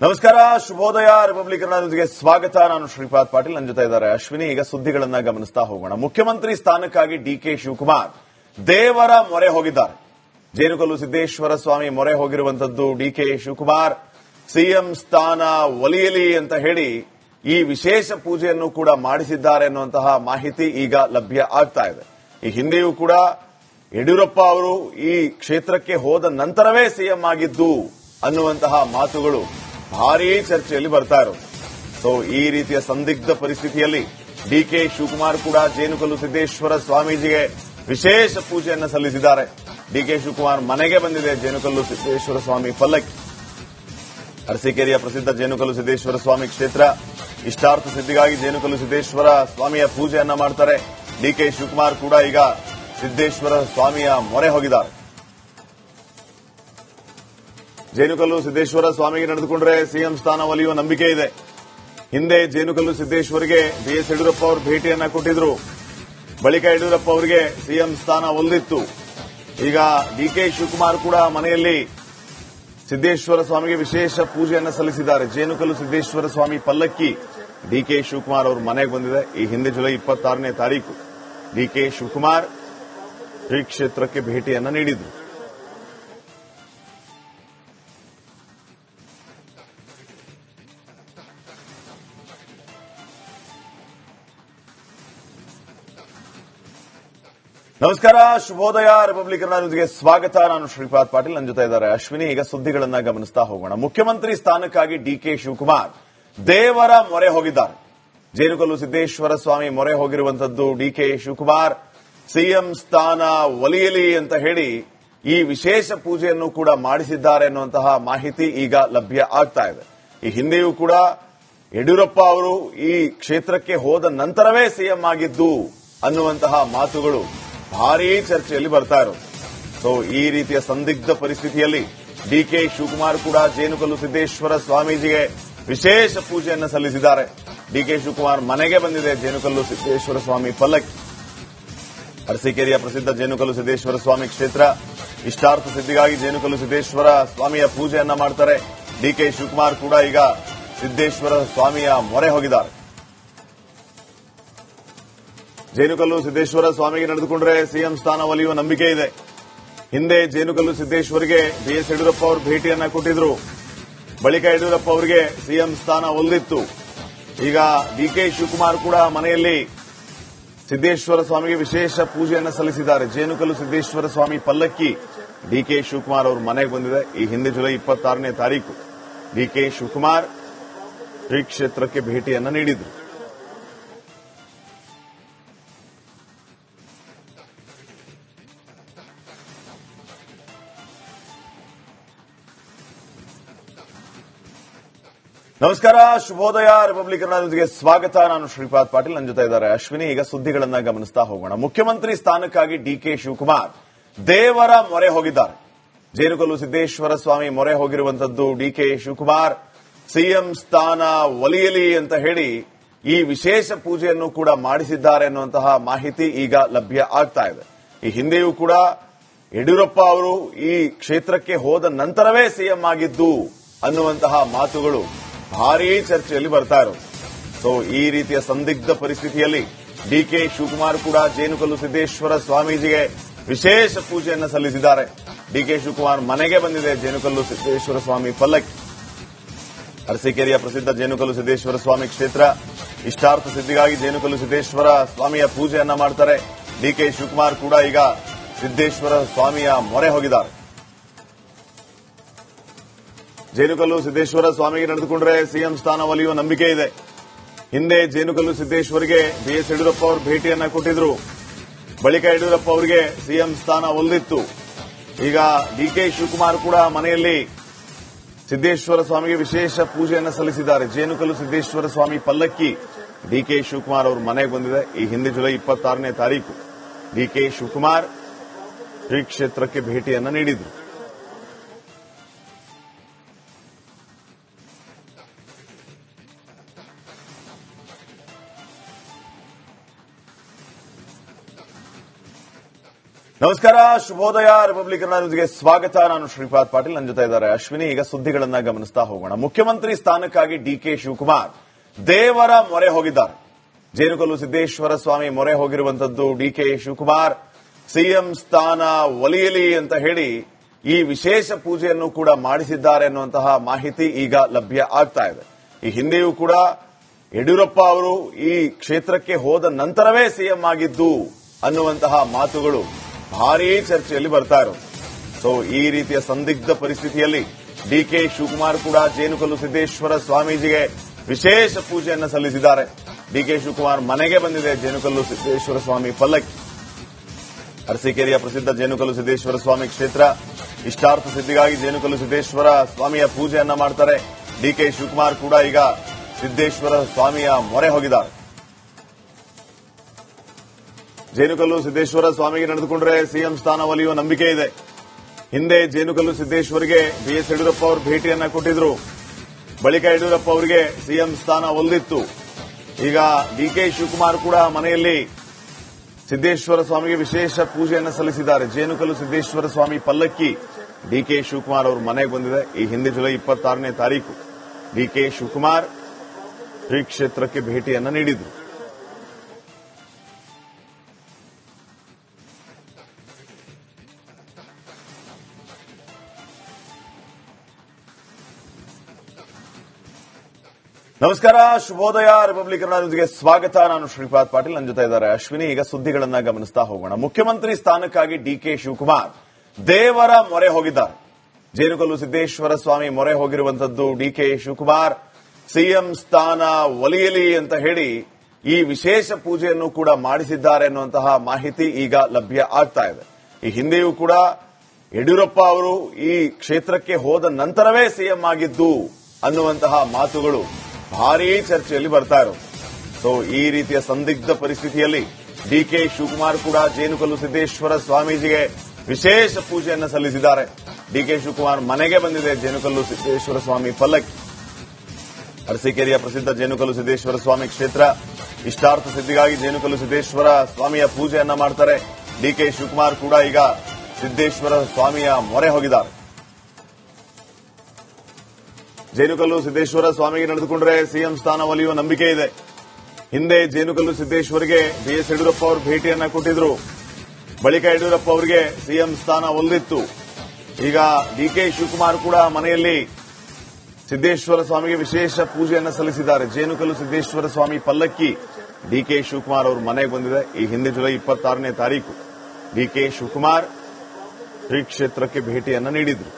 ನಮಸ್ಕಾರ, ಶುಭೋದಯ. ರಿಪಬ್ಲಿಕ್ ನ್ಯೂಸ್ಗೆ ಸ್ವಾಗತ. ನಾನು ಶ್ರೀಪಾದ್ ಪಾಟೀಲ್. ನನ್ನ ಜೊತೆ ಇದ್ದಾರೆ ಅಶ್ವಿನಿ. ಈಗ ಸುದ್ದಿಗಳನ್ನ ಗಮನಿಸ್ತಾ ಹೋಗೋಣ. ಮುಖ್ಯಮಂತ್ರಿ ಸ್ಥಾನಕ್ಕಾಗಿ ಡಿಕೆ ಶಿವಕುಮಾರ್ ದೇವರ ಮೊರೆ ಹೋಗಿದ್ದಾರೆ. ಜೇನುಕಲ್ಲು ಸಿದ್ದೇಶ್ವರ ಸ್ವಾಮಿ ಮೊರೆ ಹೋಗಿರುವಂತದ್ದು ಡಿಕೆ ಶಿವಕುಮಾರ್. ಸಿಎಂ ಸ್ಥಾನ ಒಲಿಯಲಿ ಅಂತ ಹೇಳಿ ಈ ವಿಶೇಷ ಪೂಜೆಯನ್ನು ಕೂಡ ಮಾಡಿಸಿದ್ದಾರೆ ಅನ್ನುವಂತಹ ಮಾಹಿತಿ ಈಗ ಲಭ್ಯ ಆಗ್ತಾ ಇದೆ. ಈ ಹಿಂದೆಯೂ ಕೂಡ ಯಡಿಯೂರಪ್ಪ ಅವರು ಈ ಕ್ಷೇತ್ರಕ್ಕೆ ಹೋದ ನಂತರವೇ ಸಿಎಂ ಆಗಿದ್ದು ಅನ್ನುವಂತಹ ಮಾತುಗಳು ಭಾರೀ ಚರ್ಚೆಯಲ್ಲಿ ಬರ್ತಾ ಇರೋದು. ಸೊ ಈ ರೀತಿಯ ಸಂದಿಗ್ಧ ಪರಿಸ್ಥಿತಿಯಲ್ಲಿ ಡಿಕೆ ಶಿವಕುಮಾರ್ ಕೂಡ ಜೇನುಕಲ್ಲು ಸಿದ್ದೇಶ್ವರ ಸ್ವಾಮೀಜಿಗೆ ವಿಶೇಷ ಪೂಜೆಯನ್ನು ಸಲ್ಲಿಸಿದ್ದಾರೆ. ಡಿಕೆ ಶಿವಕುಮಾರ್ ಮನೆಗೆ ಬಂದಿದೆ ಜೇನುಕಲ್ಲು ಸಿದ್ದೇಶ್ವರ ಸ್ವಾಮಿ ಪಲ್ಲಕ್ಕಿ. ಅರಸೀಕೆರೆಯ ಪ್ರಸಿದ್ಧ ಜೇನುಕಲ್ಲು ಸಿದ್ದೇಶ್ವರ ಸ್ವಾಮಿ ಕ್ಷೇತ್ರ ಇಷ್ಟಾರ್ಥ ಸಿದ್ಧಿಗಾಗಿ ಜೇನುಕಲ್ಲು ಸಿದ್ದೇಶ್ವರ ಸ್ವಾಮಿಯ ಪೂಜೆಯನ್ನ ಮಾಡ್ತಾರೆ. ಡಿಕೆ ಶಿವಕುಮಾರ್ ಕೂಡ ಈಗ ಸಿದ್ದೇಶ್ವರ ಸ್ವಾಮಿಯ ಮೊರೆ ಹೋಗಿದ್ದಾರೆ. ಜೇನುಕಲ್ಲು ಸಿದ್ದೇಶ್ವರ ಸ್ವಾಮಿಗೆ ನಡೆದುಕೊಂಡ್ರೆ ಸಿಎಂ ಸ್ಥಾನ ಒಲಿಯುವ ನಂಬಿಕೆ ಇದೆ. ಹಿಂದೆ ಜೇನುಕಲ್ಲು ಸಿದ್ದೇಶ್ವರಿಗೆ ಬಿಎಸ್ ಯಡಿಯೂರಪ್ಪ ಅವರು ಭೇಟಿಯನ್ನ ಕೊಟ್ಟಿದ್ರು. ಬಳಿಕ ಯಡಿಯೂರಪ್ಪ ಅವರಿಗೆ ಸಿಎಂ ಸ್ಥಾನ ಒಲಿದಿತ್ತು. ಈಗ ಡಿಕೆ ಶಿವಕುಮಾರ್ ಕೂಡ ಮನೆಯಲ್ಲಿ ಸಿದ್ದೇಶ್ವರ ಸ್ವಾಮಿಗೆ ವಿಶೇಷ ಪೂಜೆಯನ್ನು ಸಲ್ಲಿಸಿದ್ದಾರೆ. ಜೇನುಕಲ್ಲು ಸಿದ್ದೇಶ್ವರ ಸ್ವಾಮಿ ಪಲ್ಲಕ್ಕಿ ಡಿಕೆ ಶಿವಕುಮಾರ್ ಅವರು ಮನೆಗೆ ಬಂದಿದೆ. ಈ ಹಿಂದೆ ಜುಲೈ ಇಪ್ಪತ್ತಾರನೇ ತಾರೀಕು ಡಿಕೆ ಶಿವಕುಮಾರ್ ಶ್ರೀ ಕ್ಷೇತ್ರಕ್ಕೆ ಭೇಟಿಯನ್ನ ನೀಡಿದ್ರು. ನಮಸ್ಕಾರ, ಶುಭೋದಯ. ರಿಪಬ್ಲಿಕ್ ನ್ಯೂಸ್ಗೆ ಸ್ವಾಗತ. ನಾನು ಶ್ರೀಪಾದ್ ಪಾಟೀಲ್. ನನ್ನ ಜೊತೆ ಇದ್ದಾರೆ ಅಶ್ವಿನಿ. ಈಗ ಸುದ್ದಿಗಳನ್ನ ಗಮನಿಸ್ತಾ ಹೋಗೋಣ. ಮುಖ್ಯಮಂತ್ರಿ ಸ್ಥಾನಕ್ಕಾಗಿ ಡಿ ಕೆ ಶಿವಕುಮಾರ್ ದೇವರ ಮೊರೆ ಹೋಗಿದ್ದಾರೆ. ಜೇನುಕಲ್ಲು ಸಿದ್ದೇಶ್ವರ ಸ್ವಾಮಿ ಮೊರೆ ಹೋಗಿರುವಂತದ್ದು ಡಿ ಕೆ ಶಿವಕುಮಾರ್. ಸಿಎಂ ಸ್ಥಾನ ಒಲಿಯಲಿ ಅಂತ ಹೇಳಿ ಈ ವಿಶೇಷ ಪೂಜೆಯನ್ನು ಕೂಡ ಮಾಡಿಸಿದ್ದಾರೆ ಅನ್ನುವಂತಹ ಮಾಹಿತಿ ಈಗ ಲಭ್ಯ ಆಗ್ತಾ ಇದೆ. ಈ ಹಿಂದೆಯೂ ಕೂಡ ಯಡಿಯೂರಪ್ಪ ಅವರು ಈ ಕ್ಷೇತ್ರಕ್ಕೆ ಹೋದ ನಂತರವೇ ಸಿಎಂ ಆಗಿದ್ದು ಅನ್ನುವಂತಹ ಮಾತುಗಳು ಭಾರೀ ಚರ್ಚೆಯಲ್ಲಿ ಬರ್ತಾ ಇರೋದು. ಸೊ ಈ ರೀತಿಯ ಸಂದಿಗ್ಧ ಪರಿಸ್ಥಿತಿಯಲ್ಲಿ ಡಿಕೆ ಶಿವಕುಮಾರ್ ಕೂಡ ಜೇನುಕಲ್ಲು ಸಿದ್ದೇಶ್ವರ ಸ್ವಾಮೀಜಿಗೆ ವಿಶೇಷ ಪೂಜೆಯನ್ನು ಸಲ್ಲಿಸಿದ್ದಾರೆ. ಡಿಕೆ ಶಿವಕುಮಾರ್ ಮನೆಗೆ ಬಂದಿದೆ ಜೇನುಕಲ್ಲು ಸಿದ್ದೇಶ್ವರ ಸ್ವಾಮಿ ಪಲ್ಲಕ್ಕಿ. ಅರಸೀಕೆರೆಯ ಪ್ರಸಿದ್ಧ ಜೇನುಕಲ್ಲು ಸಿದ್ದೇಶ್ವರ ಸ್ವಾಮಿ ಕ್ಷೇತ್ರ ಇಷ್ಟಾರ್ಥ ಸಿದ್ಧಿಗಾಗಿ ಜೇನುಕಲ್ಲು ಸಿದ್ದೇಶ್ವರ ಸ್ವಾಮಿಯ ಪೂಜೆಯನ್ನ ಮಾಡ್ತಾರೆ. ಡಿಕೆ ಶಿವಕುಮಾರ್ ಕೂಡ ಈಗ ಸಿದ್ದೇಶ್ವರ ಸ್ವಾಮಿಯ ಮೊರೆ ಹೋಗಿದ್ದಾರೆ. ಜೇನುಕಲ್ಲು ಸಿದ್ದೇಶ್ವರ ಸ್ವಾಮಿಗೆ ನಡೆದುಕೊಂಡ್ರೆ ಸಿಎಂ ಸ್ಥಾನ ಒಲಿಯುವ ನಂಬಿಕೆ ಇದೆ. ಹಿಂದೆ ಜೇನುಕಲ್ಲು ಸಿದ್ದೇಶ್ವರಿಗೆ ಬಿಎಸ್ ಯಡಿಯೂರಪ್ಪ ಅವರು ಭೇಟಿಯನ್ನ ಕೊಟ್ಟಿದ್ರು. ಬಳಿಕ ಯಡಿಯೂರಪ್ಪ ಅವರಿಗೆ ಸಿಎಂ ಸ್ಥಾನ ಒಲಿದಿತ್ತು. ಈಗ ಡಿಕೆ ಶಿವಕುಮಾರ್ ಕೂಡ ಮನೆಯಲ್ಲಿ ಸಿದ್ದೇಶ್ವರ ಸ್ವಾಮಿಗೆ ವಿಶೇಷ ಪೂಜೆಯನ್ನು ಸಲ್ಲಿಸಿದ್ದಾರೆ. ಜೇನುಕಲ್ಲು ಸಿದ್ದೇಶ್ವರ ಸ್ವಾಮಿ ಪಲ್ಲಕ್ಕಿ ಡಿಕೆ ಶಿವಕುಮಾರ್ ಅವರು ಮನೆಗೆ ಬಂದಿದೆ. ಈ ಹಿಂದೆ ಜುಲೈ ಇಪ್ಪತ್ತಾರನೇ ತಾರೀಕು ಡಿಕೆ ಶಿವಕುಮಾರ್ ಶ್ರೀ ಕ್ಷೇತ್ರಕ್ಕೆ ಭೇಟಿಯನ್ನ ನೀಡಿದ್ರು. ನಮಸ್ಕಾರ, ಶುಭೋದಯ. ರಿಪಬ್ಲಿಕ್ ನ್ಯೂಸ್ಗೆ ಸ್ವಾಗತ. ನಾನು ಶ್ರೀಪಾದ್ ಪಾಟೀಲ್. ನನ್ನ ಜೊತೆ ಇದ್ದಾರೆ ಅಶ್ವಿನಿ. ಈಗ ಸುದ್ದಿಗಳನ್ನ ಗಮನಿಸ್ತಾ ಹೋಗೋಣ. ಮುಖ್ಯಮಂತ್ರಿ ಸ್ಥಾನಕ್ಕಾಗಿ ಡಿಕೆ ಶಿವಕುಮಾರ್ ದೇವರ ಮೊರೆ ಹೋಗಿದ್ದಾರೆ. ಜೇನುಕಲ್ಲು ಸಿದ್ದೇಶ್ವರ ಸ್ವಾಮಿ ಮೊರೆ ಹೋಗಿರುವಂತದ್ದು ಡಿಕೆ ಶಿವಕುಮಾರ್. ಸಿಎಂ ಸ್ಥಾನ ಒಲಿಯಲಿ ಅಂತ ಹೇಳಿ ಈ ವಿಶೇಷ ಪೂಜೆಯನ್ನು ಕೂಡ ಮಾಡಿಸಿದ್ದಾರೆ ಅನ್ನುವಂತಹ ಮಾಹಿತಿ ಈಗ ಲಭ್ಯ ಆಗ್ತಾ ಇದೆ. ಈ ಹಿಂದೆಯೂ ಕೂಡ ಯಡಿಯೂರಪ್ಪ ಅವರು ಈ ಕ್ಷೇತ್ರಕ್ಕೆ ಹೋದ ನಂತರವೇ ಸಿಎಂ ಆಗಿದ್ದು ಅನ್ನುವಂತಹ ಮಾತುಗಳು ಭಾರೀ ಚರ್ಚೆಯಲ್ಲಿ ಬರ್ತಾ ಇರೋದು. ಸೊ ಈ ರೀತಿಯ ಸಂದಿಗ್ಧ ಪರಿಸ್ಥಿತಿಯಲ್ಲಿ ಡಿಕೆ ಶಿವಕುಮಾರ್ ಕೂಡ ಜೇನುಕಲ್ಲು ಸಿದ್ದೇಶ್ವರ ಸ್ವಾಮೀಜಿಗೆ ವಿಶೇಷ ಪೂಜೆಯನ್ನು ಸಲ್ಲಿಸಿದ್ದಾರೆ. ಡಿಕೆ ಶಿವಕುಮಾರ್ ಮನೆಗೆ ಬಂದಿದೆ ಜೇನುಕಲ್ಲು ಸಿದ್ದೇಶ್ವರ ಸ್ವಾಮಿ ಪಲ್ಲಕ್ಕಿ. ಅರಸೀಕೆರೆಯ ಪ್ರಸಿದ್ಧ ಜೇನುಕಲ್ಲು ಸಿದ್ದೇಶ್ವರ ಸ್ವಾಮಿ ಕ್ಷೇತ್ರ ಇಷ್ಟಾರ್ಥ ಸಿದ್ಧಿಗಾಗಿ ಜೇನುಕಲ್ಲು ಸಿದ್ದೇಶ್ವರ ಸ್ವಾಮಿಯ ಪೂಜೆಯನ್ನ ಮಾಡ್ತಾರೆ. ಡಿಕೆ ಶಿವಕುಮಾರ್ ಕೂಡ ಈಗ ಸಿದ್ದೇಶ್ವರ ಸ್ವಾಮಿಯ ಮೊರೆ ಹೋಗಿದ್ದಾರೆ. ಜೇನುಕಲ್ಲು ಸಿದ್ದೇಶ್ವರ ಸ್ವಾಮಿಗೆ ನಡೆದುಕೊಂಡ್ರೆ ಸಿಎಂ ಸ್ಥಾನ ಒಲಿಯುವ ನಂಬಿಕೆ ಇದೆ. ಹಿಂದೆ ಜೇನುಕಲ್ಲು ಸಿದ್ದೇಶ್ವರಿಗೆ ಬಿಎಸ್ ಯಡಿಯೂರಪ್ಪ ಅವರು ಭೇಟಿಯನ್ನ ಕೊಟ್ಟಿದ್ರು. ಬಳಿಕ ಯಡಿಯೂರಪ್ಪ ಅವರಿಗೆ ಸಿಎಂ ಸ್ಥಾನ ಒಲಿದಿತ್ತು. ಈಗ ಡಿಕೆ ಶಿವಕುಮಾರ್ ಕೂಡ ಮನೆಯಲ್ಲಿ ಸಿದ್ದೇಶ್ವರ ಸ್ವಾಮಿಗೆ ವಿಶೇಷ ಪೂಜೆಯನ್ನು ಸಲ್ಲಿಸಿದ್ದಾರೆ. ಜೇನುಕಲ್ಲು ಸಿದ್ದೇಶ್ವರ ಸ್ವಾಮಿ ಪಲ್ಲಕ್ಕಿ ಡಿಕೆ ಶಿವಕುಮಾರ್ ಅವರು ಮನೆಗೆ ಬಂದಿದೆ. ಈ ಹಿಂದೆ ಜುಲೈ ಇಪ್ಪತ್ತಾರನೇ ತಾರೀಕು ಡಿಕೆ ಶಿವಕುಮಾರ್ ಶ್ರೀ ಕ್ಷೇತ್ರಕ್ಕೆ ಭೇಟಿಯನ್ನು ನೀಡಿದ್ರು. ನಮಸ್ಕಾರ, ಶುಭೋದಯ, ರಿಪಬ್ಲಿಕ್ ನ್ಯೂಸ್ಗೆ ಸ್ವಾಗತ. ನಾನು ಶ್ರೀಪಾದ್ ಪಾಟೀಲ್ ನನ್ನ ಜೊತೆ ಇದ್ದಾರೆ ಅಶ್ವಿನಿ. ಈಗ ಸುದ್ದಿಗಳನ್ನ ಗಮನಿಸ್ತಾ ಹೋಗೋಣ. ಮುಖ್ಯಮಂತ್ರಿ ಸ್ಥಾನಕ್ಕಾಗಿ ಡಿಕೆ ಶಿವಕುಮಾರ್ ದೇವರ ಮೊರೆ ಹೋಗಿದ್ದಾರೆ. ಜೇನುಕಲ್ಲು ಸಿದ್ದೇಶ್ವರ ಸ್ವಾಮಿ ಮೊರೆ ಹೋಗಿರುವಂತದ್ದು ಡಿಕೆ ಶಿವಕುಮಾರ್. ಸಿಎಂ ಸ್ಥಾನ ಒಲಿಯಲಿ ಅಂತ ಹೇಳಿ ಈ ವಿಶೇಷ ಪೂಜೆಯನ್ನು ಕೂಡ ಮಾಡಿಸಿದ್ದಾರೆ ಅನ್ನುವಂತಹ ಮಾಹಿತಿ ಈಗ ಲಭ್ಯ ಆಗ್ತಾ ಇದೆ. ಈ ಹಿಂದೆಯೂ ಕೂಡ ಯಡಿಯೂರಪ್ಪ ಅವರು ಈ ಕ್ಷೇತ್ರಕ್ಕೆ ಹೋದ ನಂತರವೇ ಸಿಎಂ ಆಗಿದ್ದು ಅನ್ನುವಂತಹ ಮಾತುಗಳು ಭಾರೀ ಚರ್ಚೆಯಲ್ಲಿ ಬರ್ತಾ ಇರೋದು. ಸೊ ಈ ರೀತಿಯ ಸಂದಿಗ್ಧ ಪರಿಸ್ಥಿತಿಯಲ್ಲಿ ಡಿಕೆ ಶಿವಕುಮಾರ್ ಕೂಡ ಜೇನುಕಲ್ಲು ಸಿದ್ದೇಶ್ವರ ಸ್ವಾಮೀಜಿಗೆ ವಿಶೇಷ ಪೂಜೆಯನ್ನು ಸಲ್ಲಿಸಿದ್ದಾರೆ. ಡಿಕೆ ಶಿವಕುಮಾರ್ ಮನೆಗೆ ಬಂದಿದೆ ಜೇನುಕಲ್ಲು ಸಿದ್ದೇಶ್ವರ ಸ್ವಾಮಿ ಪಲ್ಲಕ್ಕಿ. ಅರಸೀಕೆರೆಯ ಪ್ರಸಿದ್ಧ ಜೇನುಕಲ್ಲು ಸಿದ್ದೇಶ್ವರ ಸ್ವಾಮಿ ಕ್ಷೇತ್ರ ಇಷ್ಟಾರ್ಥ ಸಿದ್ಧಿಗಾಗಿ ಜೇನುಕಲ್ಲು ಸಿದ್ದೇಶ್ವರ ಸ್ವಾಮಿಯ ಪೂಜೆಯನ್ನ ಮಾಡ್ತಾರೆ. ಡಿಕೆ ಶಿವಕುಮಾರ್ ಕೂಡ ಈಗ ಸಿದ್ದೇಶ್ವರ ಸ್ವಾಮಿಯ ಮೊರೆ ಹೋಗಿದ್ದಾರೆ. ಜೇನುಕಲ್ಲು ಸಿದ್ದೇಶ್ವರ ಸ್ವಾಮಿಗೆ ನಡೆದುಕೊಂಡ್ರೆ ಸಿಎಂ ಸ್ಥಾನ ಒಲಿಯುವ ನಂಬಿಕೆ ಇದೆ. ಹಿಂದೆ ಜೇನುಕಲ್ಲು ಸಿದ್ದೇಶ್ವರಿಗೆ ಬಿಎಸ್ ಯಡಿಯೂರಪ್ಪ ಅವರು ಭೇಟಿಯನ್ನ ಕೊಟ್ಟಿದ್ರು. ಬಳಿಕ ಯಡಿಯೂರಪ್ಪ ಅವರಿಗೆ ಸಿಎಂ ಸ್ಥಾನ ಒಲಿದಿತ್ತು. ಈಗ ಡಿಕೆ ಶಿವಕುಮಾರ್ ಕೂಡ ಮನೆಯಲ್ಲಿ ಸಿದ್ದೇಶ್ವರ ಸ್ವಾಮಿಗೆ ವಿಶೇಷ ಪೂಜೆಯನ್ನು ಸಲ್ಲಿಸಿದ್ದಾರೆ. ಜೇನುಕಲ್ಲು ಸಿದ್ದೇಶ್ವರ ಸ್ವಾಮಿ ಪಲ್ಲಕ್ಕಿ ಡಿಕೆ ಶಿವಕುಮಾರ್ ಅವರು ಮನೆಗೆ ಬಂದಿದೆ. ಈ ಹಿಂದೆ ಜುಲೈ ಇಪ್ಪತ್ತಾರನೇ ತಾರೀಕು ಡಿಕೆ ಶಿವಕುಮಾರ್ ಶ್ರೀ ಕ್ಷೇತ್ರಕ್ಕೆ ಭೇಟಿಯನ್ನು ನೀಡಿದ್ರು. ನಮಸ್ಕಾರ, ಶುಭೋದಯ. ರಿಪಬ್ಲಿಕ್ ನ್ಯೂಸ್ಗೆ ಸ್ವಾಗತ. ನಾನು ಶ್ರೀಪಾದ್ ಪಾಟೀಲ್. ನನ್ನ ಜೊತೆ ಇದ್ದಾರೆ ಅಶ್ವಿನಿ. ಈಗ ಸುದ್ದಿಗಳನ್ನ ಗಮನಿಸ್ತಾ ಹೋಗೋಣ. ಮುಖ್ಯಮಂತ್ರಿ ಸ್ಥಾನಕ್ಕಾಗಿ ಡಿಕೆ ಶಿವಕುಮಾರ್ ದೇವರ ಮೊರೆ ಹೋಗಿದ್ದಾರೆ. ಜೇನುಕಲ್ಲು ಸಿದ್ದೇಶ್ವರ ಸ್ವಾಮಿ ಮೊರೆ ಹೋಗಿರುವಂತದ್ದು ಡಿಕೆ ಶಿವಕುಮಾರ್. ಸಿಎಂ ಸ್ಥಾನ ಒಲಿಯಲಿ ಅಂತ ಹೇಳಿ ಈ ವಿಶೇಷ ಪೂಜೆಯನ್ನು ಕೂಡ ಮಾಡಿಸಿದ್ದಾರೆ ಅನ್ನುವಂತಹ ಮಾಹಿತಿ ಈಗ ಲಭ್ಯ ಆಗ್ತಾ ಇದೆ. ಈ ಹಿಂದೆಯೂ ಕೂಡ ಯಡಿಯೂರಪ್ಪ ಅವರು ಈ ಕ್ಷೇತ್ರಕ್ಕೆ ಹೋದ ನಂತರವೇ ಸಿಎಂ ಆಗಿದ್ದು ಅನ್ನುವಂತಹ ಮಾತುಗಳು ಭಾರೀ ಚರ್ಚೆಯಲ್ಲಿ ಬರ್ತಾ ಇರೋದು ಸೊ ಈ ರೀತಿಯ ಸಂದಿಗ್ಧ ಪರಿಸ್ಥಿತಿಯಲ್ಲಿ ಡಿಕೆ ಶಿವಕುಮಾರ್ ಕೂಡ ಜೇನುಕಲ್ಲು ಸಿದ್ದೇಶ್ವರ ಸ್ವಾಮೀಜಿಗೆ ವಿಶೇಷ ಪೂಜೆಯನ್ನು ಸಲ್ಲಿಸಿದ್ದಾರೆ. ಡಿಕೆ ಶಿವಕುಮಾರ್ ಮನೆಗೆ ಬಂದಿದೆ ಜೇನುಕಲ್ಲು ಸಿದ್ದೇಶ್ವರ ಸ್ವಾಮಿ ಪಲ್ಲಕ್ಕಿ. ಅರಸೀಕೆರೆಯ ಪ್ರಸಿದ್ಧ ಜೇನುಕಲ್ಲು ಸಿದ್ದೇಶ್ವರ ಸ್ವಾಮಿ ಕ್ಷೇತ್ರ ಇಷ್ಟಾರ್ಥ ಸಿದ್ಧಿಗಾಗಿ ಜೇನುಕಲ್ಲು ಸಿದ್ದೇಶ್ವರ ಸ್ವಾಮಿಯ ಪೂಜೆಯನ್ನ ಮಾಡ್ತಾರೆ. ಡಿಕೆ ಶಿವಕುಮಾರ್ ಕೂಡ ಈಗ ಸಿದ್ದೇಶ್ವರ ಸ್ವಾಮಿಯ ಮೊರೆ ಹೋಗಿದ್ದಾರೆ. ಜೇನುಕಲ್ಲು ಸಿದ್ದೇಶ್ವರ ಸ್ವಾಮಿಗೆ ನಡೆದುಕೊಂಡ್ರೆ ಸಿಎಂ ಸ್ಥಾನ ಒಲಿಯುವ ನಂಬಿಕೆ ಇದೆ. ಹಿಂದೆ ಜೇನುಕಲ್ಲು ಸಿದ್ದೇಶ್ವರಿಗೆ ಬಿಎಸ್ ಯಡಿಯೂರಪ್ಪ ಅವರು ಭೇಟಿಯನ್ನ ಕೊಟ್ಟಿದ್ರು. ಬಳಿಕ ಯಡಿಯೂರಪ್ಪ ಅವರಿಗೆ ಸಿಎಂ ಸ್ಥಾನ ಒಲಿದಿತ್ತು. ಈಗ ಡಿಕೆ ಶಿವಕುಮಾರ್ ಕೂಡ ಮನೆಯಲ್ಲಿ ಸಿದ್ದೇಶ್ವರ ಸ್ವಾಮಿಗೆ ವಿಶೇಷ ಪೂಜೆಯನ್ನು ಸಲ್ಲಿಸಿದ್ದಾರೆ. ಜೇನುಕಲ್ಲು ಸಿದ್ದೇಶ್ವರ ಸ್ವಾಮಿ ಪಲ್ಲಕ್ಕಿ ಡಿಕೆ ಶಿವಕುಮಾರ್ ಅವರು ಮನೆಗೆ ಬಂದಿದೆ. ಈ ಹಿಂದೆ ಜುಲೈ ಇಪ್ಪತ್ತಾರನೇ ತಾರೀಕು ಡಿಕೆ ಶಿವಕುಮಾರ್ ಶ್ರೀ ಕ್ಷೇತ್ರಕ್ಕೆ ಭೇಟಿಯನ್ನ ನೀಡಿದ್ರು.